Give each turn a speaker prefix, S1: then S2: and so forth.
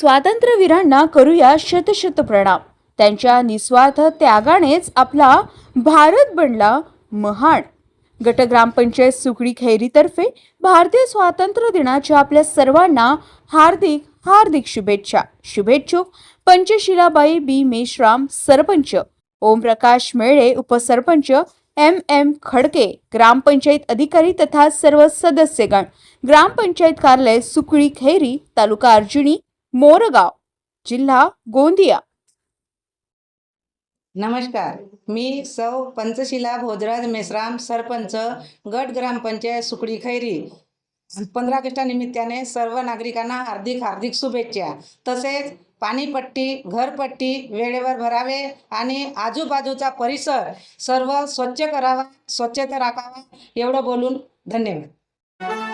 S1: स्वातंत्र्यवीरांना करूया शतशत प्रणाम. त्यांच्या निस्वार्थ त्यागानेच आपला भारत बनला महान. गट ग्रामपंचायत सुकडी खैरीतर्फे भारतीय स्वातंत्र्य दिनाच्या आपल्या सर्वांना हार्दिक हार्दिक शुभेच्छा. शुभेच्छुक पंचशिलाबाई बी. मेश्राम सरपंच. ओमप्रकाश मेळे उपसरपंच. एम. एम. खडके ग्रामपंचायत अधिकारी तथा सर्व सदस्यगण. ग्रामपंचायत कार्यालय सुकळी खैरी तालुका अर्जुनी मोरगाव जिल्हा गोंदिया.
S2: नमस्कार. मी सौ पंचशिला भोजराज मेश्राम सरपंच गट ग्रामपंचायत सुकडी खैरी. पंधरा ऑगस्टानिमित्ताने सर्व नागरिकांना हार्दिक हार्दिक शुभेच्छा. तसेच पाणीपट्टी घरपट्टी वेळेवर भरावे आणि आजूबाजूचा परिसर सर्व स्वच्छ करावा स्वच्छता राखावा एवढं बोलून धन्यवाद.